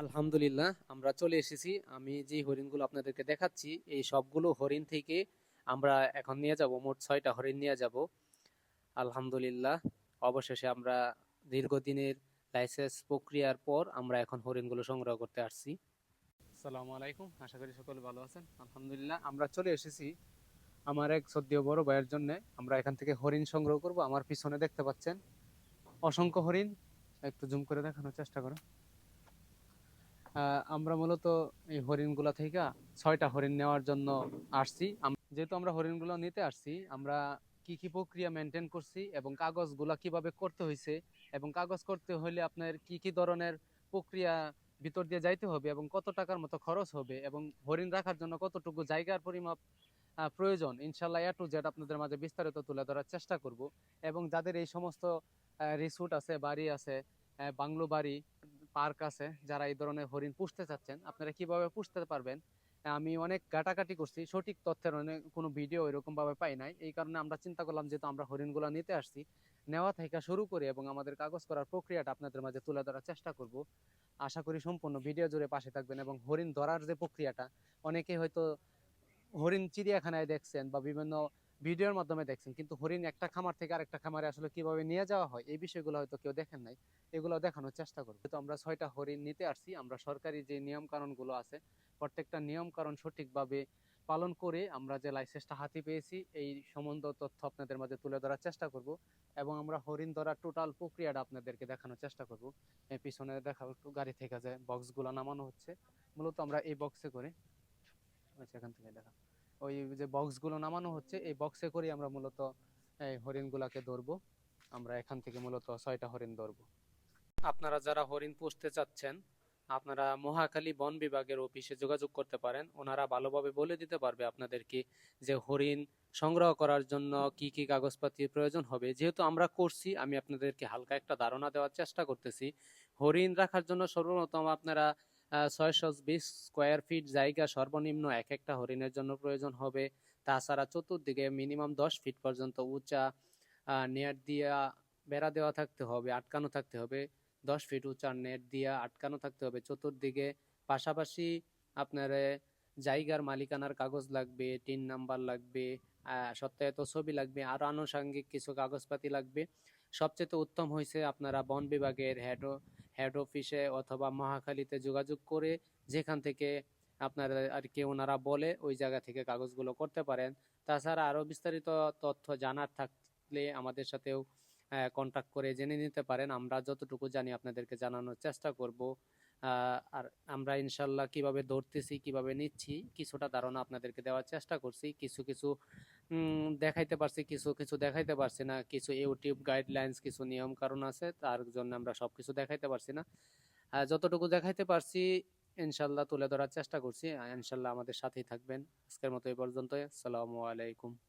আলহামদুলিল্লাহ, আমরা চলে এসেছি। আমি যে হরিণগুলো আপনাদেরকে দেখাচ্ছি, এই সবগুলো হরিণ থেকে আমরা এখন নিয়ে যাব, মোট ছয়টা হরিণ নিয়ে যাব। আলহামদুলিল্লাহ, অবশেষে আমরা দীর্ঘদিনের লাইসেন্স প্রক্রিয়ার পর আমরা এখন হরিণগুলো সংগ্রহ করতে আসছি। আসসালামু আলাইকুম, আশা করি সকলে ভালো আছেন। আলহামদুলিল্লাহ, আমরা চলে এসেছি আমার এক সদ্য বড় ভাইয়ের জন্য। আমরা এখান থেকে হরিণ সংগ্রহ করব, আমার পিছনে দেখতে পাচ্ছেন অসংখ্য হরিণ। একটু জুম করে দেখানোর চেষ্টা করো। আমরা মূলত এই হরিণগুলা থেকে ছয়টা হরিণ নেওয়ার জন্য আসছি। যেহেতু আমরা হরিণগুলো নিতে আসছি, আমরা কি কি প্রক্রিয়া মেনটেন করছি এবং কাগজগুলা কীভাবে করতে হয়েছে এবং কাগজ করতে হলে আপনার কি কি ধরনের প্রক্রিয়া ভিতর দিয়ে যাইতে হবে এবং কত টাকার মতো খরচ হবে এবং হরিণ রাখার জন্য কতটুকু জায়গার পরিমাপ প্রয়োজন ইনশাল্লাহ এ টু জেড আপনাদের মাঝে বিস্তারিত তুলে ধরার চেষ্টা করব। এবং যাদের এই সমস্ত রিসোর্ট আছে, বাড়ি আছে বাংলো বাড়ি পার্ক আছে যারা এই ধরনের হরিণ পুষতে চাচ্ছেন, আপনারা কীভাবে পুষতে পারবেন? আমি অনেক ঘাটাঘাটি করছি, সঠিক তথ্যের অনেক কোনো ভিডিও এরকম ভাবে পাই নাই। এই কারণে আমরা চিন্তা করলাম যেহেতু আমরা হরিণগুলো নিতে আসছি, নেওয়া থেকে শুরু করে এবং আমাদের কাগজ করার প্রক্রিয়াটা আপনাদের মাঝে তুলে ধরার চেষ্টা করব। আশা করি সম্পূর্ণ ভিডিও জুড়ে পাশে থাকবেন এবং হরিণ ধরার যে প্রক্রিয়াটা অনেকে হয়তো হরিণ চিড়িয়াখানায় দেখছেন বা বিভিন্ন ভিডিওর মাধ্যমে দেখছেন। কিন্তু হরিণ একটা খামার থেকে আরেকটা খামারে আসলে কীভাবে নিয়ে যাওয়া হয়, এই বিষয়গুলো হয়তো কেউ দেখেন নাই। এগুলো দেখানোর চেষ্টা করব। তো আমরা ছয়টা হরিণ নিতে আসছি, আমরা সরকারি যে নিয়ম কানুনগুলো আছে, প্রত্যেকটা নিয়ম কানুন সঠিকভাবে পালন করে আমরা যে লাইসেন্সটা হাতে পেয়েছি, এই সম্বন্ধ তথ্য আপনাদের মাঝে তুলে ধরার চেষ্টা করব এবং আমরা হরিণ ধরার টোটাল প্রক্রিয়াটা আপনাদেরকে দেখানোর চেষ্টা করব। পিছনে দেখা গাড়ি থেকে যে বক্সগুলো নামানো হচ্ছে। মূলত আমরা এই বক্সে করে আচ্ছা এখান থেকে দেখা। ওই যে বক্সগুলো নামানো হচ্ছে, এই বক্সে করে আমরা মূলত, এই হরিণগুলাকে ধরবো। আমরা এখান থেকে মূলত ছয়টা হরিণ ধরবো। আপনারা যারা হরিণ পুষতে চাচ্ছেন, আপনারা মহাখালী বন বিভাগের অফিসে যোগাযোগ করতে পারেন। ওনারা ভালোভাবে বলে দিতে পারবে আপনাদেরকে যে হরিণ সংগ্রহ করার জন্য কি কি কাগজপাতির প্রয়োজন হবে। যেহেতু আমরা করছি, আমি আপনাদেরকে হালকা একটা ধারণা দেওয়ার চেষ্টা করতেছি। হরিণ রাখার জন্য সর্বপ্রথম আপনারা ছয়শো বিশ স্কোয়ার ফিট জায়গা সর্বনিম্ন এক একটা হরিণের জন্য প্রয়োজন হবে। তাছাড়া চতুর্দিকে মিনিমাম দশ ফিট পর্যন্ত উঁচা নেট দিয়া বেড়া দেওয়া থাকতে হবে, আটকানো থাকতে হবে। দশ ফিট উঁচা নেট দিয়া আটকানো থাকতে হবে। চতুর্দিকে পাশাপাশি আপনার জায়গার মালিকানার কাগজ লাগবে টিন নাম্বার লাগবে সত্যায়িত ছবি লাগবে, আরও আনুষঙ্গিক কিছু কাগজপাতি লাগবে। সবচেয়ে উত্তম হয়েছে আপনারা বন বিভাগের হেড হেড অফিসে অথবা মহাখালীতে যোগাযোগ করে যেখান থেকে আপনারা আর কি ওনারা বলে, ওই জায়গা থেকে কাগজগুলো করতে পারেন। তাছাড়া আরও বিস্তারিত তথ্য জানার থাকলে আমাদের সাথেও কন্ট্যাক্ট করে জেনে নিতে পারেন। আমরা যতটুকু জানি আপনাদেরকে জানানোর চেষ্টা করব। আর আমরা ইনশাল্লাহ কীভাবে ধরতেছি, কীভাবে নিচ্ছি, কিছুটা ধারণা আপনাদেরকে দেওয়ার চেষ্টা করছি। কিছু কিছু দেখাইতে পারছি, কিছু কিছু দেখাইতে পারছি না। কিছু ইউটিউব গাইডলাইন্স কিছু নিয়ম কারণ আছে, তার জন্য আমরা সব কিছু দেখাইতে পারছি না। যতটুকু দেখাইতে পারছি ইনশাল্লাহ তুলে ধরার চেষ্টা করছি। ইনশাল্লাহ আমাদের সাথেই থাকবেন। আজকের মতো এই পর্যন্ত আসসালামু আলাইকুম।